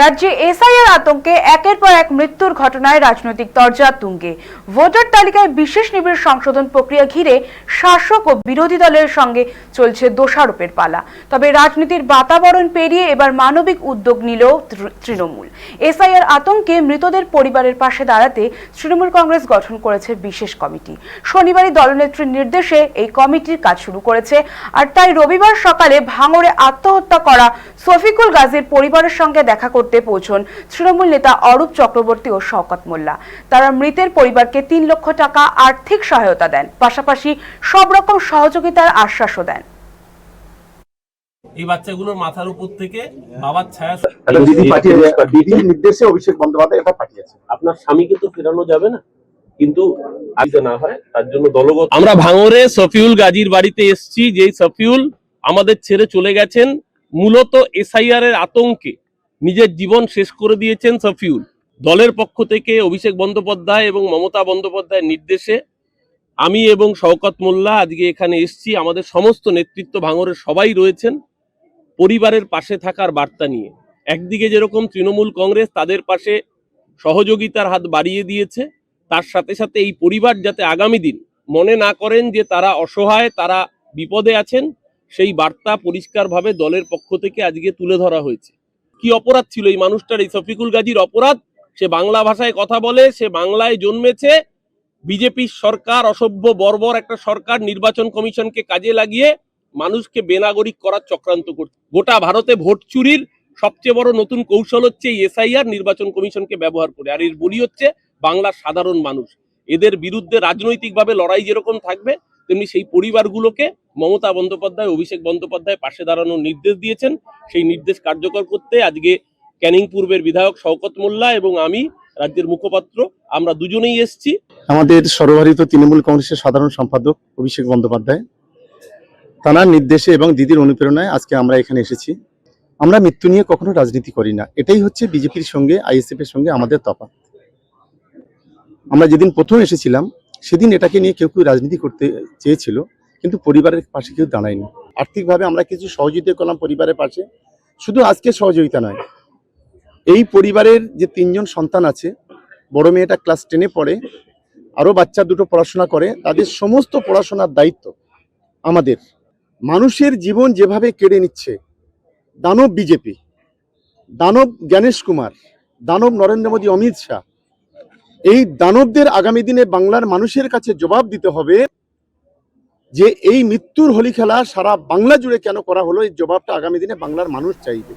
রাজ্যে এসআইআর আতঙ্কে একের পর এক মৃত্যুর ঘটনায় রাজনৈতিক তরজা তুঙ্গে। ভোটার তালিকায় বিশেষ নিবিড় সংশোধন প্রক্রিয়া ঘিরে শাসক ও বিরোধী দলের সঙ্গে চলছে দোষারোপের পালা। তবে রাজনীতির বাতাবরণ পেরিয়ে এবার মানবিক উদ্যোগ নিল তৃণমূল। এসআইআর আতঙ্কে মৃতদের পরিবারের পাশে দাঁড়াতে তৃণমূল কংগ্রেস গঠন করেছে বিশেষ কমিটি। শনিবারই দলনেত্রীর নির্দেশে এই কমিটির কাজ শুরু করেছে। আর তাই রবিবার সকালে ভাঙড়ে আত্মহত্যা করা শফিকুল গাজীর পরিবারের সঙ্গে দেখা করতে পৌঁছন তৃণমূল নেতা অরূপ চক্রবর্তী ও শওকত মোল্লা। তারা মৃতের পরিবারকে তিন লক্ষ টাকা আর্থিক সহায়তা দেন। পাশাপাশি সব রকম সহযোগিতার আশ্বাসও দেন। এই বাচ্চাগুলোর মাথার উপর থেকে বাবার ছায়া দিদি পাঠিয়েছে দিদির নির্দেশে অভিষেক বন্দ্যোপাধ্যায় এটা পাঠিয়েছে। আপনার স্বামীকে তো ফেরানো যাবে না কিন্তু আগে না হয় তার জন্য দলগত আমরা ভাঙরে সফিউল গাজীর বাড়িতে এসেছি যেই সফিউল আমাদের ছেড়ে চলে গেছেন মূলত এসআইআর এর আতঙ্কে। নিজের জীবন শেষ করে দিয়েছেন সফিউল। দলের পক্ষ থেকে অভিষেক বন্দ্যোপাধ্যায় এবং মমতা বন্দ্যোপাধ্যায়ের নির্দেশে আমি এবং শওকত মোল্লা আজকে এখানে এসেছি। আমাদের সমস্ত নেতৃত্ব ভাঙরের সবাই রয়েছেন। পরিবারের পাশে থাকার বার্তা নিয়ে। একদিকে যেরকম তৃণমূল কংগ্রেস, তাদের পাশে সহযোগিতার হাত বাড়িয়ে দিয়েছে। তার সাথে সাথে এই পরিবার যাতে আগামী দিন মনে না করেন যে তারা অসহায়, তারা বিপদে আছেন, সেই বার্তা পরিষ্কারভাবে দলের পক্ষ থেকে আজকে তুলে ধরা হয়েছে। কি অপরাধ ছিল? এই মানুষটার, এই শফিকুল গাজীর অপরাধ? সে বাংলা ভাষায় কথা বলে, সে বাংলায় জন্মেছে। বিজেপির সরকার, অসভ্য, বর্বর একটা সরকার, নির্বাচন কমিশনকে কাজে লাগিয়ে মানুষকে বেনাগরিক করার চক্রান্ত করছে গোটা ভারতে ভোট চুরির সবচেয়ে বড় নতুন কৌশল হচ্ছে এসআইআর, নির্বাচন কমিশনকে ব্যবহার করে। আর এর বলি হচ্ছে বাংলার সাধারণ মানুষ। এদের বিরুদ্ধে রাজনৈতিকভাবে লড়াই যেরকম থাকবে তেমনি সেই পরিবারগুলোকে মমতা বন্দ্যোপাধ্যায়, অভিষেক বন্দ্যোপাধ্যায় পাশে দাঁড়ানোর নির্দেশ দিয়েছেন। সেই নির্দেশ কার্যকর করতে আজকে ক্যানিং পূর্বের বিধায়ক শওকত মোল্লা এবং আমি, রাজ্যের মুখপাত্র, আমরা দুজনেই এসেছি। আমাদের সর্বভারিত তৃণমূল কংগ্রেসের সাধারণ সম্পাদক অভিষেক বন্দ্যোপাধ্যায় তাঁর নির্দেশে এবং দিদির অনুপ্রেরণায় আজকে আমরা এখানে এসেছি। আমরা মৃত্যু নিয়ে কখনো রাজনীতি করি না। এটাই হচ্ছে বিজেপির সঙ্গে আইএসএফ এর সঙ্গে আমাদের তফাৎ। আমরা যেদিন প্রথম এসেছিলাম সেদিন এটাকে নিয়ে কেউ কেউ রাজনীতি করতে চেয়েছিল, কিন্তু পরিবারের পাশে কেউ দাঁড়ায়নি। আর্থিকভাবে আমরা কিছু সহযোগিতা করলাম পরিবারের পাশে, শুধু আজকে সহযোগিতা নয়। এই পরিবারের যে তিনজন সন্তান আছে, বড় মেয়েটা ক্লাস টেনে পড়ে, আরও বাচ্চা দুটো পড়াশোনা করে, তাদের সমস্ত পড়াশোনার দায়িত্ব আমাদের। মানুষের জীবন যেভাবে কেড়ে নিচ্ছে, দানব বিজেপি, দানব জ্ঞানেশ কুমার, দানব নরেন্দ্র মোদী অমিত শাহ এই দানবদের আগামী দিনে বাংলার মানুষের কাছে জবাব দিতে হবে যে এই মৃত্যুর হোলি খেলা সারা বাংলা জুড়ে কেন করা হলো? এই জবাবটা আগামী দিনে বাংলার মানুষ চাইবে।